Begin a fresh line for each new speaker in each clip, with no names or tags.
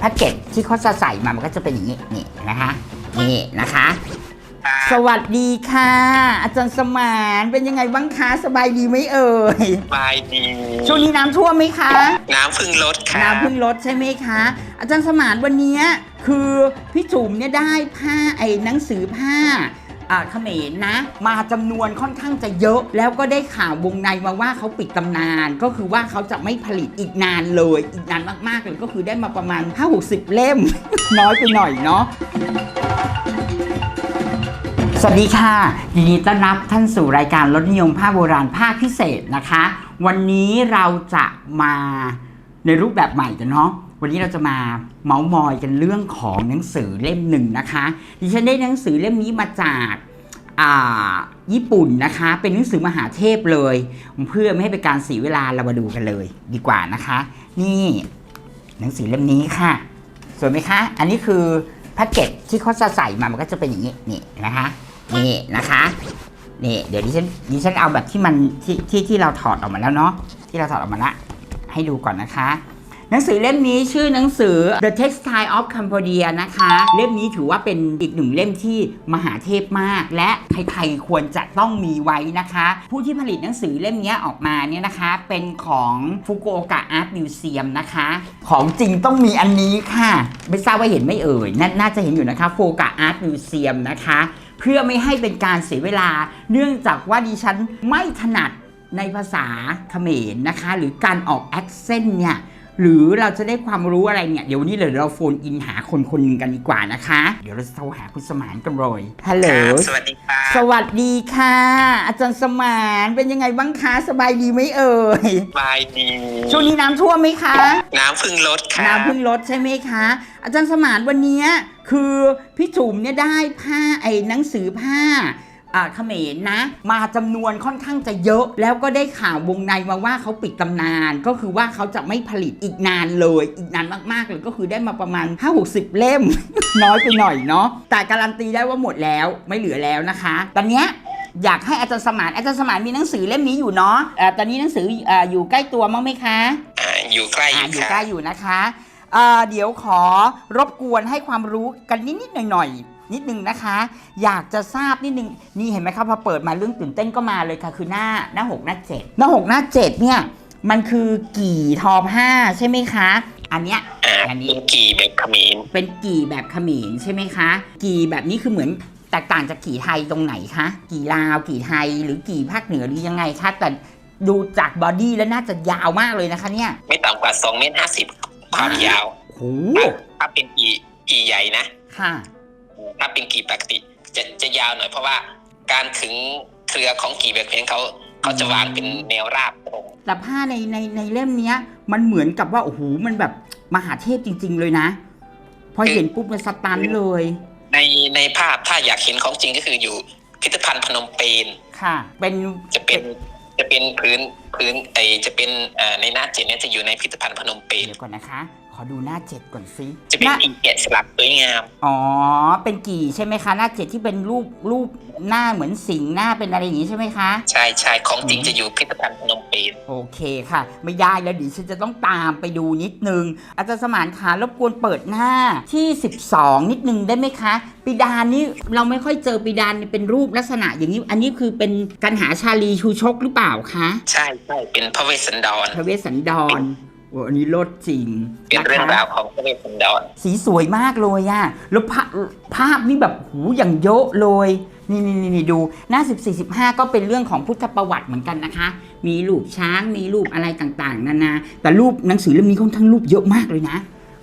แพ็กเกจที่เขาจะใส่มามันก็จะเป็นอย่างนี้นี่นะคะนี่นะคะ สวัสดีค่ะ อาจารย์สมานเป็นยังไงบ้างคะสบายดีไหมเอ่ย
บายดี
ช่วงนี้น้ำท่วมไหมคะ
น้ำพึ่งลดค่ะ
น้ำเพิ่งลดใช่ไหมคะ อาจารย์สมานวันนี้คือพี่จุ๋มเนี่ยได้ผ้าไอ้หนังสือผ้า อ่าเขมรนะ มาจำนวนค่อนข้างจะเยอะ แล้วก็ได้ข่าววงในมาว่าเขาปิดตำนาน ก็คือว่าเขาจะไม่ผลิตอีกนานเลย อีกนานมากๆเลยก็คือได้มาประมาณ 5 6 0 เล่ม น้อยไปหน่อยเนาะ สวัสดีค่ะยินดีต้อนรับท่านสู่รายการรถนิยมผ้าโบราณภาคพิเศษนะคะ วันนี้เราจะมาในรูปแบบใหม่กันเนาะ วันนี้เราจะมาเมาส์มอยกันเรื่องของหนังสือเล่มหนึ่งนะคะ ดิฉันได้หนังสือเล่มนี้มาจากญี่ปุ่นนะคะ เป็นหนังสือมหาเทพเลย เพื่อไม่ให้เป็นการเสียเวลาเรามาดูกันเลยดีกว่านะคะ นี่หนังสือเล่มนี้ค่ะสวยไหมคะ อันนี้คือแพ็กเกจที่เขาจะใส่มามันก็จะเป็นอย่างนี้นี่นะคะนี่นะคะนี่เดี๋ยวดิฉันดิฉันเอาแบบที่มันที่ที่ที่เราถอดออกมาแล้วเนาะที่เราถอดออกมาละให้ดูก่อนนะคะ หนังสือเล่มนี้ชื่อหนังสือ The Textile of Cambodia นะคะ เล่มนี้ถือว่าเป็นอีกหนึ่งเล่มที่มหาเทพมาก และใครๆควรจะต้องมีไว้นะคะ ผู้ที่ผลิตหนังสือเล่มนี้ออกมาเนี่ยนะคะ เป็นของฟุกุโอกะอาร์ตมิวเซียมนะคะ ของจริงต้องมีอันนี้ค่ะ ไม่ทราบว่าเห็นไม่เอ่ยนน่าจะเห็นอยู่นะคะฟุกุโอกะอาร์ตมิวเซียมนะคะ เพื่อไม่ให้เป็นการเสียเวลา เนื่องจากว่าดิฉันไม่ถนัดในภาษาเขมรนะคะ หรือการออกแอคเซนต์เนี่ย หรือเราจะได้ความรู้อะไรเนี่ย เดี๋ยววันนี้เลยเราโฟนอินหาคนคนหนึ่งกันดีกว่านะคะ เดี๋ยวเราจะโทรหาคุณสมานกันเลยฮัลโหล
ครับสวัสดีค่ะ
สวัสดีค่ะ อาจารย์สมานเป็นยังไงบ้างคะสบายดีไหมเอ่ย
บายดี
ช่วงนี้น้ำท่วมไหมคะ
น้ำพึ่งลดค่ะ
น้ำเพิ่งลดใช่ไหมคะ อาจารย์สมานวันนี้คือพี่จุ๋มเนี่ยได้ผ้าไอ้หนังสือผ้าอ่า เขมรนะ มาจำนวนค่อนข้างจะเยอะ แล้วก็ได้ข่าววงในมาว่าเขาปิดตำนาน ก็คือว่าเขาจะไม่ผลิตอีกนานเลย อีกนานมากๆเลยก็คือได้มาประมาณ 5 6 0 เล่ม น้อยไปหน่อยเนาะแต่การันตีได้ว่าหมดแล้วไม่เหลือแล้วนะคะ ตอนเนี้ยอยากให้อาจารย์สมานอาจารย์สมานมีหนังสือเล่มนี้อยู่เนาะอ่าตอนนี้หนังสืออ่าอยู่ใกล้ตัวมั้งไหมคะ
อ่าอยู่ใกล้อ
อ่า
ยู่
อยู่
ค่ะ
ใกล้อยู่นะคะเอ่อเดี๋ยวขอรบกวนให้ความรู้กันนิดๆหน่อยๆ นิดนึงนะคะ อยากจะทราบนิดนึงนี่เห็นไหมครับพอเปิดมาเรื่องตื่นเต้นก็มาเลยค่ะคือหน้าหน้าหกหน้าเจ็ดหน้าหกหน้าเจ็ดเนี่ยมันคือกี่ทอผ้าใช่ไหมคะ อันเนี้ย
อ่า
อันนี้
เป็นกี่แบบเขมร
เป็นกี่แบบเขมรใช่ไหมคะ กี่แบบนี้คือเหมือนแตกต่างจากกี่ไทยตรงไหนคะ กี่ลาวกี่ไทยหรือกี่ภาคเหนือหรือยังไงคะแต่ดูจากบอดี้แล้วน่าจะยาวมากเลยนะคะเนี่ย
ไม่ต่ำกว่า2เมตรห้าสิบความยาว
โอ้โห
ถ้าเป็นกี่กี่ใหญ่นะ
ค่ะ
ถ้าเป็นกี่ปกติจะจะยาวหน่อยเพราะว่าการขึงเครือของกี่แบบเขมรเขาเขาจะวางเป็นแนวราบตรง
แต่ผ้าในในในเล่มเนี้ย มันเหมือนกับว่าโอ้โหมันแบบมหาเทพจริง ๆ เลยนะ พอเห็นปุ๊บมันสตันเลย
ในในภาพถ้าอยากเห็นของจริงก็คืออยู่พิพิธภัณฑ์พนมเปญ
ค่ะ เป็น
จะเป็นจะเป็นพื้นพื้นไอจะเป็นเอ่อในหน้าเจ็ดเนี่ยจะอยู่ในพิพิธภัณฑ์พนมเปญ
เดี๋ยวก่อนนะคะข อดูหน้าเจ็ดก่อนสิ
จะเป็น
หน้า
อีแกะสลักสวยงาม
อ๋อ เป็นกี่ใช่ไหมคะหน้าเจ็ดที่เป็นรูปรูปหน้าเหมือนสิงห์หน้าเป็นอะไรอย่างนี้ใช่ไหมคะ
ใช่ใช่ของจริง
อืม
จะอยู่พิพิธภัณฑ์พนมเปญ
โอเคค่ะ ไม่ได้แล้วเดี๋ยวฉันจะต้องตามไปดูนิดนึง อาจารย์สมานขารบกวนเปิดหน้าที่ 12 นิดนึงได้ไหมคะ ปิดานนี่เราไม่ค่อยเจอปิดานเป็นรูปลักษณะอย่างนี้ อันนี้คือเป็นการหาชาลีชูชกหรือเปล่าคะ
ใช่ใช่เป็นพระเวสสันดร
พระเวสสันดร โอ้อันนี้โลดจริง
เป็น
นะ
เรื่อง
คะ
ราวของพระเวสสันดร
สีสวยมากเลยอะแล้วภาพภาพนี่แบบหูอย่างเยอะเลยนี่นี่นี่นี่ดูหน้า 14 15 ก็เป็นเรื่องของพุทธประวัติเหมือนกันนะคะ มีรูปช้างมีรูปอะไรต่างๆ นานา แต่รูปหนังสือเล่มนี้ค่อนข้างรูปเยอะมากเลยนะ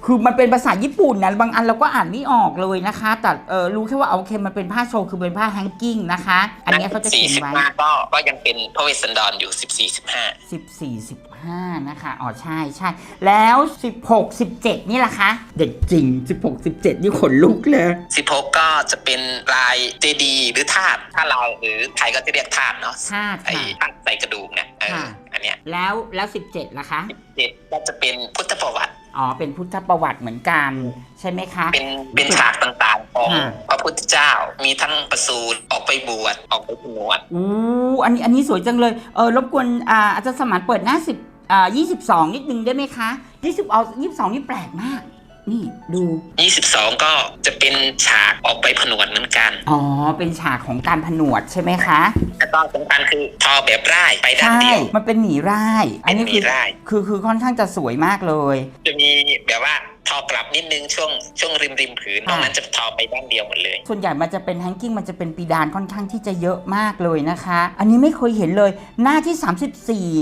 คือมันเป็นภาษาญี่ปุ่นนะบางอันเราก็อ่านไม่ออกเลยนะคะ แต่เออรู้แค่ว่าโอเคมันเป็นผ้าโชว์คือเป็นผ้าแฮงกิ้งนะคะ อันนี้เขาจะ
สี่
เขียน
สิบ
ไว้
ห้าก็ก็ยังเป็นพระเวสสันดรอยู่สิบสี่สิบห้า
14 15 นะคะ อ๋อ ใช่ใช่ แล้ว 16 17 นี่ล่ะคะ เด็กจริง 16 17 นี่ขนลุกเลย
สิบหกก็จะเป็นลายเจดีย์หรือธาตุถ้าเราหรือไทยก็จะเรียกธาตุเนาะ
ธาตุ
ไอ้
ค่ะ
ธาตุใส่กระดูกนะเออ
ค่ะ
อันเนี้ย
แล้วแล้ว 17ล่ะคะ
เจ็ดก็จะเป็นพุทธประวัติ
อ๋อ เป็นพุทธประวัติเหมือนกัน ใช่ไหมคะ
เป็นเป็นฉากต่างๆของ
ค่ะ
พระพุทธเจ้า มีทั้งประสูติออกไปบวชออกไปผนวด
อู้อันนี้อันนี้สวยจังเลย เออรบกวนอ่าอาจารย์สมานเปิดหน้า10อ่า22นิดนึงได้ไหมคะ20เอา22นี่แปลกมากนี่ดู
22 ก็จะเป็นฉากออกไปผนวดเหมือนกัน
อ๋อ เป็นฉากของการผนวดใช่ไหมคะ
แล้ว ก็สำคัญคือทอแบบร่ายไปด้าน
ใช่
เดียว
มันเป็นหมีร่าย อันนี้
เป็นห
คื
มี
อ
ร่าย
คือคือค่อนข้างจะสวยมากเลย
จะมีแบบว่าทอกลับนิดนึงช่วงช่วงริมริมผืนนอกนั้นจะทอไปด้านเดียวหมดเลย
ส่วนใหญ่มันจะเป็นแฮงกิ้งมันจะเป็นปีดานค่อนข้างที่จะเยอะมากเลยนะคะ อันนี้ไม่เคยเห็นเลย หน้าที่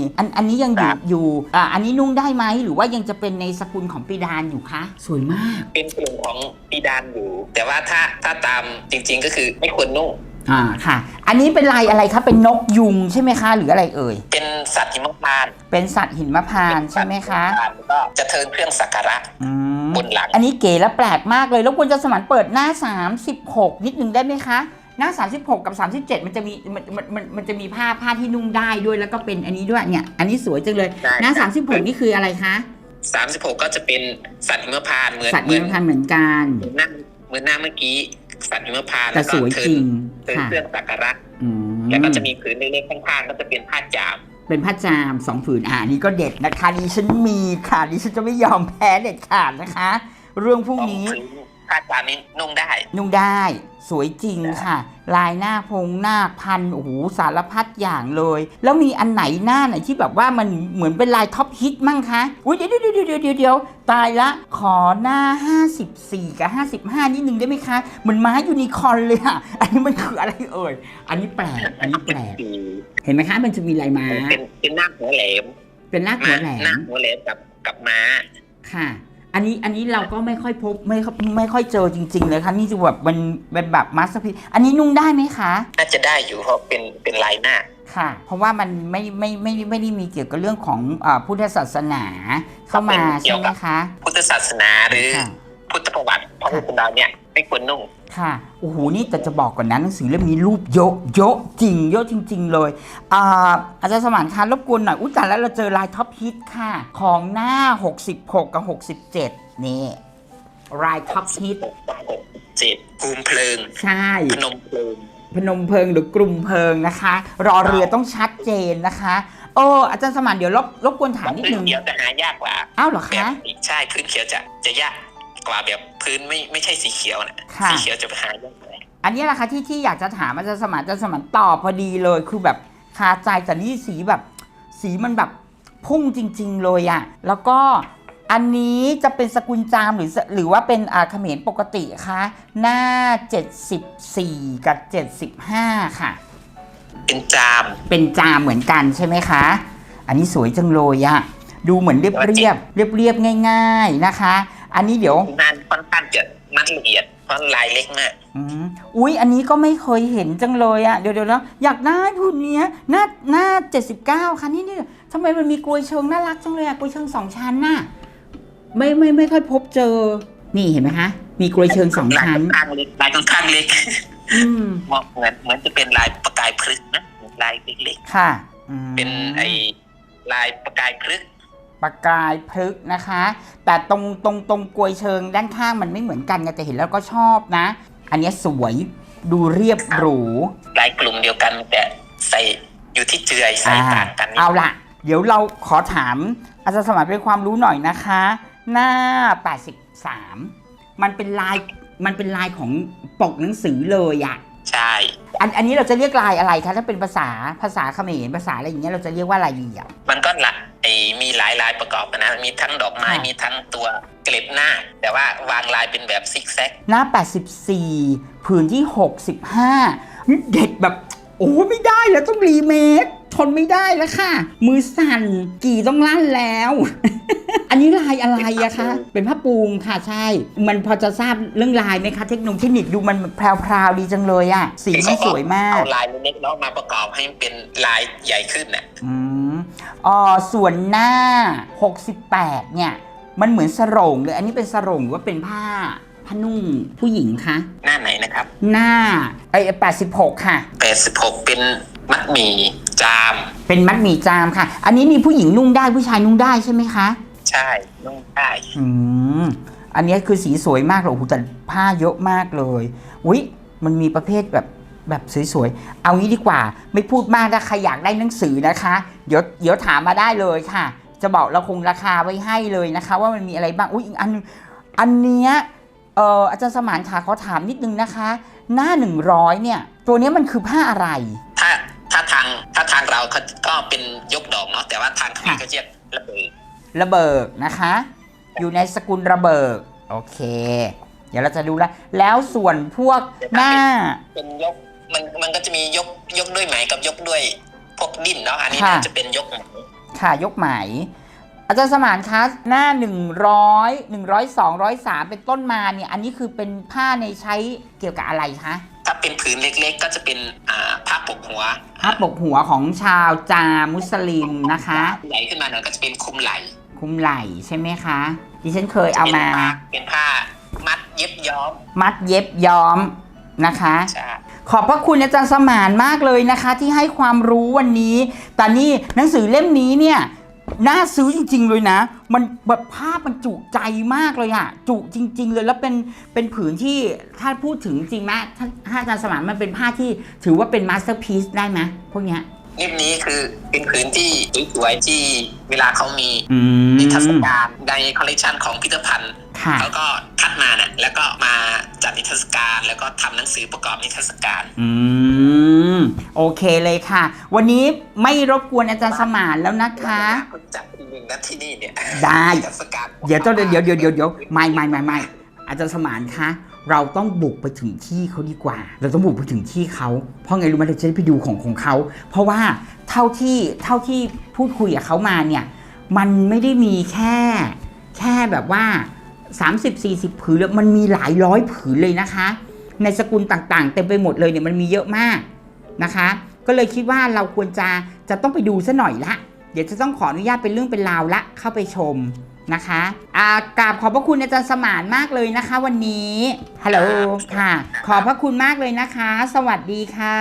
34 อันอันนี้ยังอยู่
ครับ
อยู่อ่าอันนี้นุ่งได้ไหมหรือว่ายังจะเป็นในสกุลของปีดานอยู่คะ สวยมาก
เป็นกลุ่มของปีดานอยู่ แต่ว่าถ้าถ้าตามจริง ๆ ก็คือไม่ควรนุ่ง
อ่าค่ะ อันนี้เป็นลายอะไรคะเป็นนกยุงใช่ไหมคะ หรืออะไรเอ่ย
เป็นสัตว์หิมพานต์
เป็นสัตว์หินมะพานต์ใช่ไหมคะ
เป็นสัตว์หิมพานต์แล้วก็จะเทินเครื่องสักการะ
อืม
บนหลัง
อันนี้เก๋และแปลกมากเลย แล้วควรจะสมานเปิดหน้า 36 นิดนึงได้ไหมคะ หน้า 36 กับ 37 มันจะมีมันมันมันมันจะมีผ้าผ้าที่นุ่งได้ด้วยแล้วก็เป็นอันนี้ด้วยเนี่ย อันนี้สวยจังเลย
ได้
หน้า 36 นี่คืออะไรคะ
36 ก็จะเป็นสัตว์หิมพานต์เหมือน
สัตว์
เหมื
หิ
อน
มพานต์เหมือนกัน
เหมือนหน้าเหมือนหน้าเมื่อกี้ สัตว์หิมพานต์
แต่
แล้วก็
สวย
เทิ
จริ
น
ง
เทิน
ค่ะ
เครื่องสักการะ
อืม
แล้วก็จะมีผืนเล็กๆข้างๆก็จะเป็นผ้าจาม
เป็นผ้าจามสองผืนอ่านี่ก็เด็ดนะคะดิฉันมีค่ะดิฉันจะไม่ยอมแพ้เด็ดขาดนะคะ เรื่องพวกนี้
ผืน ผ้าจามนี้นุ่งได้
นุ่งได้ สวยจริงค่ะ ลายหน้าพงหน้าพันโอ้โหสารพัดอย่างเลย แล้วมีอันไหนหน้าไหนที่แบบว่ามันเหมือนเป็นลายท็อปฮิตมั่งคะอุ้ยเดี๋ยวเดี๋ยวเดี๋ยวเดี๋ยวเดี๋ยวเดี๋ยวตายละ ขอหน้า 54 กับ 55 นิดนึงได้ไหมคะเหมือนม้ายูนิคอร์นเลยอะอันนี้มันคืออะไรเอ่ยอันนี้แปลกอันนี้แปลกเห็นไหมคะมันจะมีลายม้า
เป็นเป็นหน้าหัวแหลม
เป็นหน้าหัวแหล
หน้ามหัวแหลมกับกับม้า
ค่ะ อันนี้อันนี้เราก็ไม่ค่อยพบไม่ค่อยไม่ค่อยเจอจริง ๆ เลยค่ะนี่จะแบบมันเป็นแบบมาสเตอร์พีอันนี้นุ่งได้ไหมคะ
น่าจะได้อยู่เพราะเป็นเป็นลายหน้า
ค่ะ เพราะว่ามันไม่ไม่ไม่ไม่ไม่ได้มีเกี่ยวกับเรื่องของอาพุทธศาสนาเข้ามา
เกี่
ใช่
ยว
ไหม
กับ
คะ
พุทธศาสนาหรือ
ค่ะ
พุทธประวัติพระพุทธเราเนี่ยไม่ควรนุ่ง
ค่ะโอ้โหนี่แต่จะบอกก่อนนะหนังสือเล่มนี้รูปเยอะเยอะจริง เยอะจริง ๆ เลยอ่าอาจารย์สมานคะรบกวนหน่อยอุ้ยแต่แล้วเราเจอลายท็อปฮิตค่ะ ของหน้า 66 กับ 67 นี่ลายท็อปฮิต
เจ็ดภูมิเพลิง
ใช่
พนมเพลิง
พนมเพลิงหรือกลุ่มเพลิงนะคะ รอเรือต้องชัดเจนนะคะเอออาจารย์สมานเดี๋ยวรบรบกวนถามนิด
พื้น
นึง
เขียวจะหายากกว่า
อ้าวเหรอ
แบบ
คะ
ใช่พื้นเขียวจะจะยาก กว่าแบบพื้นไม่ไม่ใช่สีเขียวนะ
ค่ะ
สีเขียวจะหายากกว่า
อันนี้แหละค่ะที่ที่อยากจะถามอาจารย์สมานอาจารย์สมานตอบพอดีเลยคือแบบคาใจแต่นี่สีแบบ สีมันแบบพุ่งจริง ๆ เลยอะแล้วก็อันนี้จะเป็นสกุลจามหรือสหรือว่าเป็นอาเขมรปกติคะหน้า 74 กับ 75 ค่ะ
เป็นจาม
เป็นจามเหมือนกันใช่ไหมคะ อันนี้สวยจังเลยอะดูเหมือนเรียบเรียบเรียบเรียบๆง่าย ๆนะคะ อันนี้เดี๋ยว
งานค่อนข้างจะมัดละเอียดเพราะลายเล็กมาก
อืมอุ๊ยอันนี้ก็ไม่เคยเห็นจังเลยอะเดี๋ยวเดี๋ยวนะอยากได้ทุนเนี้ยหน้าหน้า79ค่ะนี่นี่ทำไมมันมีกลวยเชิงน่ารักจังเลยอะกลวยเชิงสองชั้นน่ะไม่ไม่ไม่ค่อยพบเจอ นี่เห็นไหมคะ มีกลวยเชิงสอง
ลาย
ชั้น
ค่อนข้างเล็กลายค่อนข้างเล็ก
อืม
มองเหมือนเหมือนจะเป็นลายประกายพฤกษ์นะลายเล็ก
ค่ะอืม
ๆเป็นไอ้ลายประกายพฤกษ์
ประกายพฤกษ์นะคะ แต่ตรงตรงตรงกลวยเชิงด้านข้างมันไม่เหมือนกันไงแต่เห็นแล้วก็ชอบนะ อันเนี้ยสวยดูเรียบหรู
ลายกลุ่มเดียวกันแต่ใส่อยู่ที่เจือยใส่ต่างกันนิด
เอาล่ะ เดี๋ยวเราขอถามอาจารย์สมานเป็นความรู้หน่อยนะคะ หน้า 83 มันเป็นลายมันเป็นลายของปกหนังสือเลยอะ
ใช่
อันอันนี้เราจะเรียกลายอะไรคะถ้าเป็นภาษาภาษาเขมรภาษาอะไรอย่างเงี้ยเราจะเรียกว่าอะไรดีอะ
มันก็ละไอ้ มีหลายลายประกอบกันนะ มีทั้งดอกไม้
ค่ะ
มีทั้งตัวเกล็ดหน้า แต่ว่าวางลายเป็นแบบซิกแซก
หน้า 84 ผืนที่ 65นี่เด็ดแบบ โอ้ไม่ได้แล้วต้องรีเมค ทนไม่ได้แล้วค่ะ มือสั่นกี่ต้องลั่นแล้ว อันนี้ลายอะไรอะคะ เป็นผ้าปูงค่ะใช่ มันพอจะทราบเรื่องลายไหมคะ เทคโนโลยีดูมันแพรวๆดีจังเลยอะสีมันสวยมาก
เอาลายเล็กๆแล้วมาประกอบให้เป็นลายใหญ่ขึ้นน่ะ
อืมอ๋อส่วนหน้า 68 เนี่ย มันเหมือนสรงเลย อันนี้เป็นสรงหรือว่าเป็นผ้าผ้านุ่งผู้หญิงคะ
หน้าไหนนะครับ
หน้าไอ้86 ค่ะ
86 เป็นมัดหมี่ จาม
เป็นมัดหมี่จามค่ะ อันนี้มีผู้หญิงนุ่งได้ผู้ชายนุ่งได้ใช่ไหมคะ
ใช่นุ่งได้
อืมอันนี้คือสีสวยมากเลยโอ้โหแต่ผ้าเยอะมากเลยอุ๊ยมันมีประเภทแบบแบบสวยๆ เอางี้ดีกว่า ไม่พูดมากถ้าใครอยากได้หนังสือนะคะ เดี๋ยวเดี๋ยวถามมาได้เลยค่ะ จะบอกเราคงราคาไว้ให้เลยนะคะ ว่ามันมีอะไรบ้างอุ๊ยอีกอันนึงอันเนี้ยเอ่ออาจารย์สมานขาขอถามนิดนึงนะคะ หน้า 100เนี่ย ตัวเนี้ยมันคือผ้าอะไร
ถ้าถ้าทางถ้าทางเราเขาก็เป็นยกดอกเนาะแต่ว่าทางเขา
ค่ะ
ก็เรียกระเบิด
ระเบิกนะคะ อยู่ในสกุลระเบิกโอเค เดี๋ยวเราจะดูแลวแล้วส่วนพวกหน้า
เป็นยกมันมันก็จะมียกยกด้วยไหมกับยกด้วยพวกดิ้นเนาะอันนี้
ค่ะ
น่าจะเป็นยกไหม
ค่ะยกไหมอาจารย์สมานคะหน้า 100 100 200 3 เป็นต้นมาเนี่ย อันนี้คือเป็นผ้าในใช้เกี่ยวกับอะไรคะ
ถ้า เป็นผืนเล็กๆ ก็จะเป็นอ่าผ้าปกหัว
ผ้าปกหัวของชาวจามุสลิมนะคะ
ใหญ่ขึ้นมาหน่อยก็จะเป็นคลุมไหล่
คลุมไหล่ใช่ไหมคะดิฉันเคยเอามา
เป็นผ้ามัดเย็บย้อม
มัดเย็บย้อมนะคะ
ใช่
ขอบพระคุณอาจารย์สมานมากเลยนะคะ ที่ให้ความรู้วันนี้แต่นี่หนังสือเล่มนี้เนี่ย น่าซื้อจริง ๆ เลยนะ มันแบบภาพมันจุใจมากเลยอะจุจริง ๆ เลยแล้วเป็นเป็นผืนที่ถ้าพูดถึงจริงไหมถ้าถ้าอาจารย์สมานมันเป็นผ้าที่ถือว่าเป็นมาสเตอร์พีซได้ไหมพวกเนี้ย
เล่มนี้คือเป็นผืนที่สวยๆที่เวลาเขามี
อืม
นิทรรศการในคอลเลกชันของพิพิธภัณฑ์
ค่ะ
เขาก็คัดมาน่ะแล้วก็มาจัดนิ ทรรศการ แล้วก็ทำหนังสือประกอบนิทรรศการ
อืม โอเคเลยค่ะ วันนี้ไม่รบกวนอาจารย์สมานแล้วนะคะ
คุณจัดทีหนึ่งนะที่นี่เนี่ย
ได้
นิทรรศการ
เดี๋ยวต้องเดี๋ยวเดี๋ยวเดี๋ยวเดี๋ยวไม่ไม่ไม่ไม่อาจารย์สมานคะเราต้องบุกไปถึงที่เขาดีกว่า เราต้องบุกไปถึงที่เขา เพราะไงรู้ไหมเราจะได้ไปดูของของเขา เพราะว่าเท่าที่เท่าที่พูดคุยกับเขามาเนี่ย มันไม่ได้มีแค่ แค่แบบว่า 30-40 ผืนแล้วมันมีหลายร้อยผืนเลยนะคะ ในสกุลต่างๆ เต็มไปหมดเลยเนี่ยมันมีเยอะมากนะคะ ก็เลยคิดว่าเราควรจะจะต้องไปดูซะหน่อยละ เดี๋ยวจะต้องขออนุญาตเป็นเรื่องเป็นราวละเข้าไปชมนะคะอ่ากราบขอบพระคุณอาจารย์สมานมากเลยนะคะ วันนี้ ฮัลโหล ค่ะ ขอบพระคุณมากเลยนะคะ สวัสดีค่ะ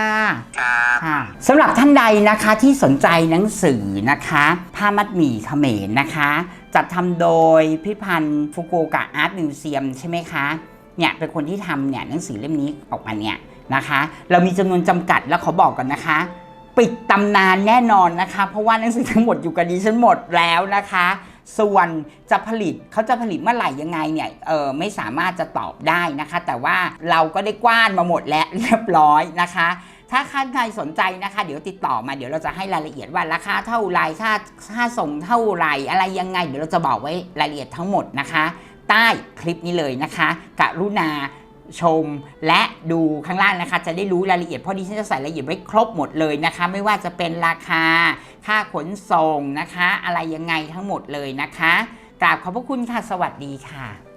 ครับ
ค่ะสำหรับท่านใดนะคะที่สนใจหนังสือนะคะ ผ้ามัดหมี่เขมรนะคะ จัดทำโดยพิพันธ์ฟุกุโอกะอาร์ตมิวเซียมใช่ไหมคะเนี่ยเป็นคนที่ทำเนี่ยหนังสือเล่มนี้ออกมาเนี่ยนะคะ เรามีจำนวนจำกัดแล้วขอบอกก่อนนะคะ ปิดตำนานแน่นอนนะคะ เพราะว่าหนังสือทั้งหมดอยู่กับดิฉันหมดแล้วนะคะส่วนจะผลิตเขาจะผลิตเมื่อไหร่ยังไงเนี่ยเออไม่สามารถจะตอบได้นะคะ แต่ว่าเราก็ได้กว้านมาหมดแล้วเรียบร้อยนะคะ ถ้าใครสนใจนะคะ เดี๋ยวติดต่อมาเดี๋ยวเราจะให้รายละเอียดว่าราคาเท่าไรค่าค่าส่งเท่าไรอะไรยังไง เดี๋ยวเราจะบอกไว้รายละเอียดทั้งหมดนะคะ ใต้คลิปนี้เลยนะคะกรุณาชมและดูข้างล่างนะคะ จะได้รู้รายละเอียดเพราะดิฉันจะใส่รายละเอียดไว้ครบหมดเลยนะคะ ไม่ว่าจะเป็นราคา ค่าขนส่งนะคะ อะไรยังไงทั้งหมดเลยนะคะกราบขอบพระคุณค่ะ สวัสดีค่ะ